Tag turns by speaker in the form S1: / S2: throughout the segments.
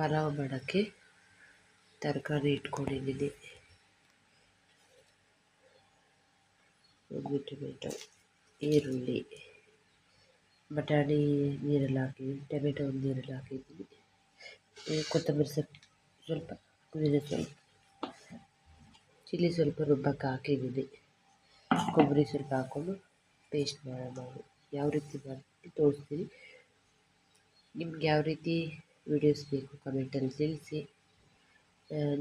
S1: ಪಲಾವ್ ಮಾಡೋಕ್ಕೆ ತರಕಾರಿ ಇಟ್ಕೊಂಡಿದ್ದೀನಿ. ಒಂದು ಟೊಮೆಟೊ, ಈರುಳ್ಳಿ, ಬಟಾಣಿ ನೀರಲ್ಲಿ ಹಾಕಿದ್ದೀನಿ ಟೊಮೆಟೊ ಒಂದು ನೀರಲ್ಲಿ ಹಾಕಿದ್ದೀನಿ. ಕೊತ್ತಂಬರಿ ಸೊಪ್ಪು ಸ್ವಲ್ಪ ಪುದೀನ ಸ್ವಲ್ಪ ಚಿಲ್ಲಿ ಸ್ವಲ್ಪ ರುಬ್ಬಕ್ಕೆ ಹಾಕಿದ್ದೀನಿ. ಕೊಬ್ಬರಿ ಸ್ವಲ್ಪ ಹಾಕ್ಕೊಂಡು ಪೇಸ್ಟ್ ಮಾಡೋಣ ಯಾವ ರೀತಿ ಮಾಡ್ತೀನಿ ತೋರಿಸ್ತೀನಿ. ನಿಮ್ಗೆ ಯಾವ ರೀತಿ ವೀಡಿಯೋಸ್ ಬೇಕು ಕಮೆಂಟಲ್ಲಿ ತಿಳಿಸಿ.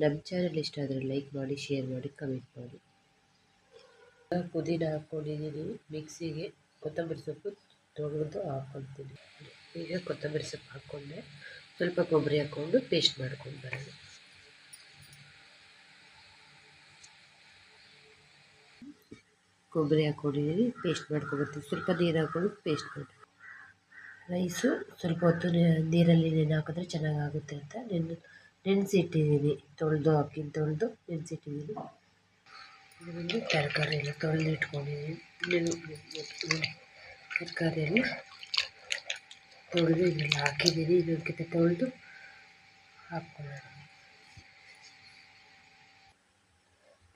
S1: ನಮ್ಮ ಚಾನಲ್ ಇಷ್ಟ ಆದರೆ ಲೈಕ್ ಮಾಡಿ ಶೇರ್ ಮಾಡಿ ಕಮೆಂಟ್ ಮಾಡಿ. ಪುದೀನ ಹಾಕ್ಕೊಂಡಿದ್ದೀನಿ ಮಿಕ್ಸಿಗೆ ಕೊತ್ತಂಬರಿ ಸೊಪ್ಪು ತೊಳೆದು ಹಾಕ್ಕೊಳ್ತೀನಿ ಈಗ ಕೊತ್ತಂಬರಿ ಸೊಪ್ಪು ಹಾಕ್ಕೊಂಡೆ. ಸ್ವಲ್ಪ ಕೊಬ್ಬರಿ ಹಾಕ್ಕೊಂಡು ಪೇಸ್ಟ್ ಮಾಡ್ಕೊಂಡು ಬರೋಣ. ಕೊಬ್ಬರಿ ಹಾಕ್ಕೊಂಡಿದ್ದೀನಿ ಪೇಸ್ಟ್ ಮಾಡ್ಕೊಬರ್ತೀನಿ ಸ್ವಲ್ಪ ನೀರು ಹಾಕ್ಕೊಂಡು ಪೇಸ್ಟ್ ಮಾಡಿ ರೈಸು ಸ್ವಲ್ಪ ಹೊತ್ತು ನೀರಲ್ಲಿ ನೆನೆ ಹಾಕಿದ್ರೆ ಚೆನ್ನಾಗಾಗುತ್ತೆ ಅಂತ ನೆನೆ ನೆನೆಸಿಟ್ಟಿದ್ದೀನಿ ತೊಳೆದು ಅಕ್ಕಿನ ತೊಳೆದು ನೆನೆಸಿಟ್ಟಿದ್ದೀನಿ ಇದೊಂದು ತರಕಾರಿ ಎಲ್ಲ ತೊಳೆದು ಇಟ್ಕೊಂಡಿದ್ದೀನಿ ನೆನೆ ತರಕಾರಿ ಎಲ್ಲ ತೊಳೆದು ಇದೆಲ್ಲ ಹಾಕಿದ್ದೀನಿ ಇದಕ್ಕಿಂತ ತೊಳೆದು ಹಾಕ್ಕೊಳ್ಳೋಣ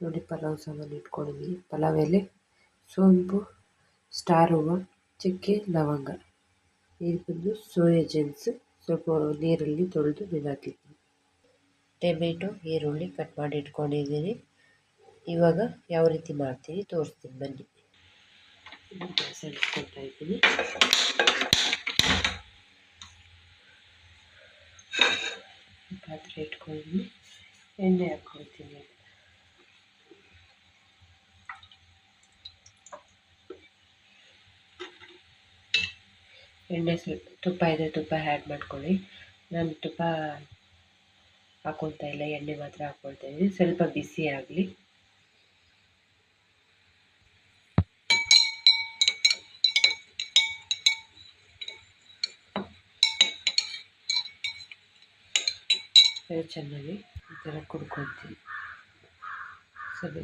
S1: ನೋಡಿ, ಪಲಾವ್ ಸಾಮಾನು ಇಟ್ಕೊಂಡಿದ್ದೀನಿ ಪಲಾವ್ ಎಲೆ, ಸೋಂಪು, ಸ್ಟಾರ್ ಹೂವು, ಚಕ್ಕೆ, ಲವಂಗ. ಇದು ಬಂದು ಸೋಯಾ ಸ್ವಲ್ಪ ನೀರಲ್ಲಿ ತೊಳೆದು ನೆನೆಹಾಕಿದ್ದೀನಿ ಟೊಮೆಟೊ, ಈರುಳ್ಳಿ ಕಟ್ ಮಾಡಿ ಇಟ್ಕೊಂಡಿದ್ದೀನಿ. ಇವಾಗ ಯಾವ ರೀತಿ ಮಾಡ್ತೀನಿ ತೋರಿಸ್ತೀನಿ, ಬನ್ನಿ. ಇಟ್ಕೊಳ್ತಾ ಇದ್ದೀನಿ. ಪಾತ್ರೆ ಇಟ್ಕೊಂಡಿದ್ದೀನಿ. ಎಣ್ಣೆ ಹಾಕ್ಕೊಳ್ತೀನಿ. ಎಣ್ಣೆ ಸ್ವಲ್ಪ, ತುಪ್ಪ ಇದೆ, ತುಪ್ಪ ಆ್ಯಡ್ ಮಾಡ್ಕೊಳ್ಳಿ. ನಾನು ತುಪ್ಪ ಹಾಕ್ಕೊಳ್ತಾ ಇಲ್ಲ, ಎಣ್ಣೆ ಮಾತ್ರ ಹಾಕ್ಕೊಳ್ತಾ ಇದ್ದೀನಿ ಸ್ವಲ್ಪ ಬಿಸಿ ಆಗಲಿ. ಚೆನ್ನಾಗಿ ಈ ಥರ ಕುಡ್ಕೊಳ್ತೀನಿ. ಸ್ವಲ್ಪ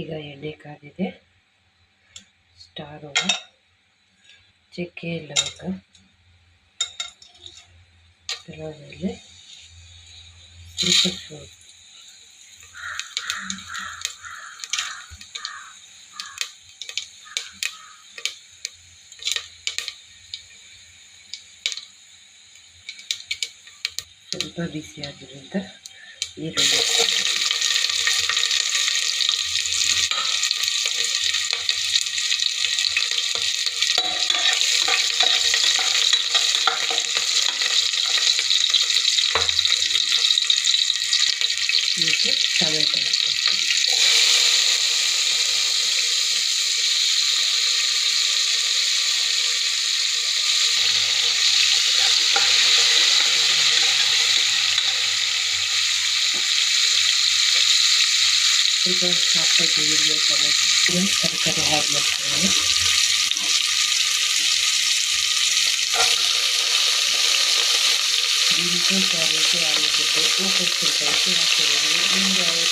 S1: ಈಗ ಎಣ್ಣೆ ಕಾದಿದೆ ಸ್ಟಾರ್ ಚಕ್ಕೆ ಲವಂಗ ಪಲಾವಲ್ಲಿ ಸ್ವಲ್ಪ ಬಿಸಿ ಆಗಿರೋಂಥ ಈರುಳ್ಳಿ. ಈಗ ಟೊಮೆಟೊ ಹಾಕ್ಕೊಳ್ತೀನಿ ಸ್ವಲ್ಪ ಸಾಫ್ಟಾಗಿ ಈರುಳ್ಳಿ ಟೊಮೆಟೊ ತರಕಾರಿ ಆ್ಯಡ್ ಮಾಡ್ಕೊಳ್ಳೋಣ ಬೀನ್ಸು ಕ್ಯಾರೆಟು ಆಲೂಗಡ್ಡೆ ಹೂಕೋಸು ಸ್ವಲ್ಪ ಉಪ್ಪು ಹಾಕಿದ್ದೀನಿ ನಿಮಗೆ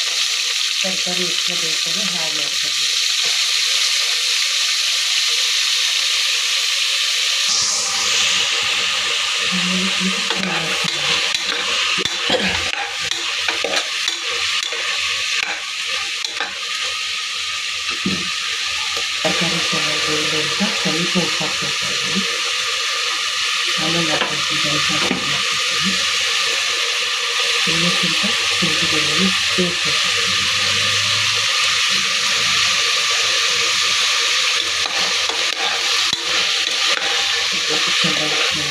S1: ತರಕಾರಿ ಎಷ್ಟು ಬೇಕಾದ್ರೆ ಆ್ಯಡ್ ಮಾಡ್ಕೊಬೇಕು ತರಕಾರಿ ಚೆನ್ನಾಗಿ ಅಂತ ಸ್ವಲ್ಪ ಉಪ್ಪು ಹಾಕ್ಕೊಳ್ತಾ ಇದ್ದೀನಿ ಆಮೇಲೆ ಹಾಕ್ಕೊಳ್ತೀನಿ ಸ್ವಲ್ಪ ಹಾಕ್ಕೊಳ್ತೀನಿ ಇನ್ನೂ ಸ್ವಲ್ಪ ಶುಂಠಿ ಬೆಳ್ಳುಳ್ಳಿ ಪೇಸ್ಟ್ ಹಾಕ್ಕೊಳ್ತೀನಿ ಸ್ವಲ್ಪ ಚೆನ್ನಾಗಿ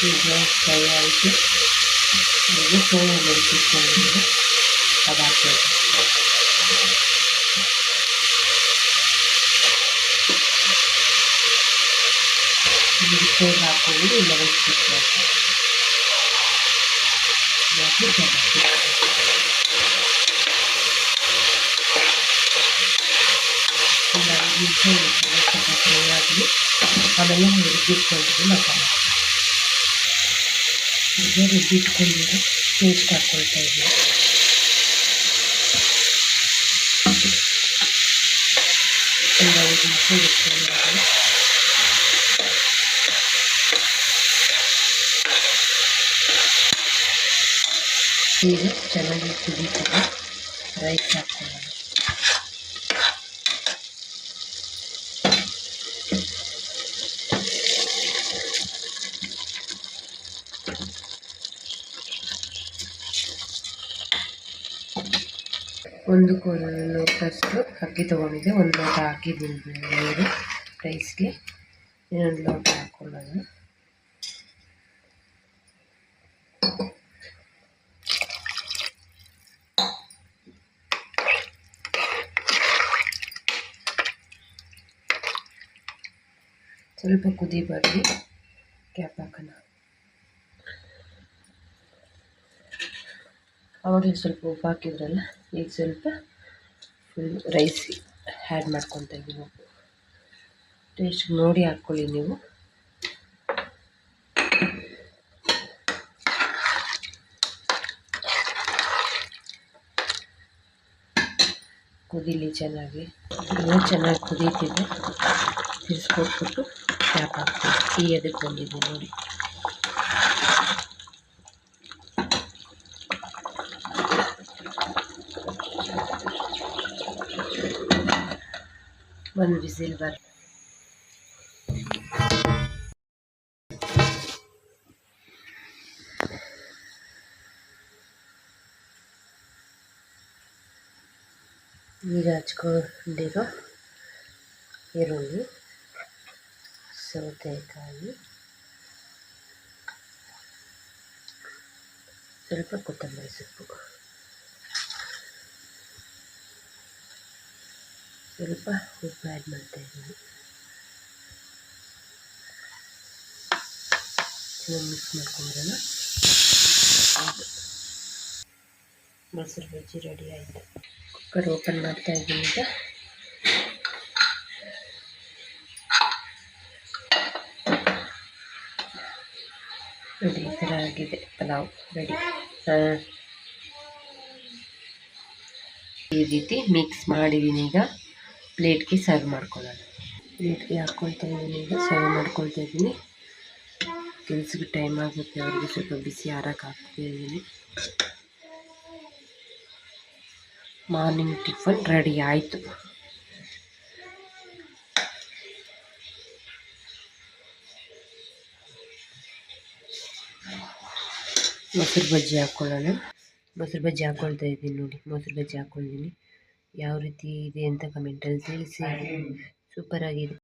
S1: ಈಗ ಸೇರಿ ಹಾಕ್ಕೊಂಡು ಇಲ್ಲ ರೆಸಿಪಿ ಹಾಕಿ ಆಮೇಲೆ ರುಬ್ಬಿಟ್ಕೊಂಡಿದ್ದು ಮಸಾಲೆ ಈಗ ರುಬ್ಬಿಟ್ಕೊಂಡಿರೋ ಪೇಸ್ಟ್ ಹಾಕ್ಕೊಳ್ತಾ ಇದ್ದೀನಿ ಒಂದು ಈಗ ಚೆನ್ನಾಗಿ ಕುದೀತಿದೆ ರೈಸ್ ಹಾಕ್ಕೊಳ್ಳೋಣ ಒಂದು ಲೋಟಷ್ಟು ಅಕ್ಕಿ ತೊಗೊಂಡಿದ್ದೆ. ಒಂದು ಲೋಟ ಹಾಕಿದ್ದೀನಿ ನೀರು ರೈಸ್ಗೆ ಇನ್ನೊಂದು ಲೋಟ ಹಾಕ್ಕೊಳ್ಳೋಣ ಸ್ವಲ್ಪ ಕುದಿ ಬರಲಿ. ಕ್ಯಾಪ್ ಹಾಕೋಣ. ಆವಾಗಲೇ ಸ್ವಲ್ಪ ಉಪ್ಪು ಹಾಕಿದ್ರಲ್ಲ, ಈಗ ಸ್ವಲ್ಪ ಫುಲ್ ರೈಸ್ ಆ್ಯಡ್ ಮಾಡ್ಕೊತಾ ಇದ್ದೀನಿ ಉಪ್ಪು ಟೇಸ್ಟ್ ನೋಡಿ ಹಾಕ್ಕೊಳ್ಳಿ ನೀವು. ಕುದೀಲಿ ಚೆನ್ನಾಗಿ, ಇನ್ನೂ ಚೆನ್ನಾಗಿ ಕುದೀತಿದೆ. ತಿರ್ಸ್ಕೊಟ್ಬಿಟ್ಟು ಕ್ಯಾಪ್ ಹಾಕ್ತೀನಿ ಟೀ ಅದಕ್ಕೆ ಬಂದಿದೆ ನೋಡಿ ಒಂದು ಬಿಸಿಲ್ ಬರ ಈಗ ಹಚ್ಕೊಂಡಿರೋ ಈರುಳ್ಳಿ ಸೌತೆಕಾಯಿ ಸ್ವಲ್ಪ ಕೊತ್ತಂಬರಿ ಸೊಪ್ಪು. ಸ್ವಲ್ಪ ಉಪ್ಪು ಆ್ಯಡ್ ಮಾಡ್ತಾ ಇದ್ದೀನಿ. ಚೆನ್ನಾಗಿ ಮಿಕ್ಸ್ ಮಾಡ್ಕೊಂಡ್ರಲ್ಲ? ಮೊಸರು ಬಜ್ಜಿ ರೆಡಿ ಆಯಿತು. ಕುಕ್ಕರ್ ಓಪನ್ ಮಾಡ್ತಾ ಇದ್ದೀನಿ ಈಗ. ನೋಡಿ ಈ ಪಲಾವ್ ರೆಡಿ. ಈ ರೀತಿ ಮಿಕ್ಸ್ ಮಾಡಿದ್ದೀನಿ ಈಗ. ಪ್ಲೇಟ್ಗೆ ಸರ್ವ್ ಮಾಡ್ಕೊಳ್ಳೋಣ. ಪ್ಲೇಟ್ಗೆ ಹಾಕ್ಕೊಳ್ತಾ ಇದ್ದೀನಿ ಈಗ. ಸರ್ವ್ ಮಾಡ್ಕೊಳ್ತಾ ಇದ್ದೀನಿ ಕೆಲ್ಸಕ್ಕೆ ಟೈಮ್ ಆಗುತ್ತೆ. ಅವ್ರಿಗೆ ಸ್ವಲ್ಪ ಬಿಸಿ ಆರಕ್ಕೆ ಹಾಕ್ತಾ ಇದ್ದೀನಿ ಮಾರ್ನಿಂಗ್ ಟಿಫನ್ ರೆಡಿ ಆಯಿತು. ಮೊಸರು ಬಜ್ಜಿ ಹಾಕ್ಕೊಳ್ಳೋಣ ಮೊಸರು ಬಜ್ಜಿ ಹಾಕ್ಕೊಳ್ತಾ ಇದ್ದೀನಿ ನೋಡಿ, ಮೊಸರು ಬಜ್ಜಿ ಹಾಕೊಂಡಿದ್ದೀನಿ. ಯಾವ ರೀತಿ ಇದೆ ಅಂತ ಕಮೆಂಟಲ್ಲಿ ತಿಳಿಸಿ. ಸೂಪರಾಗಿದೆ.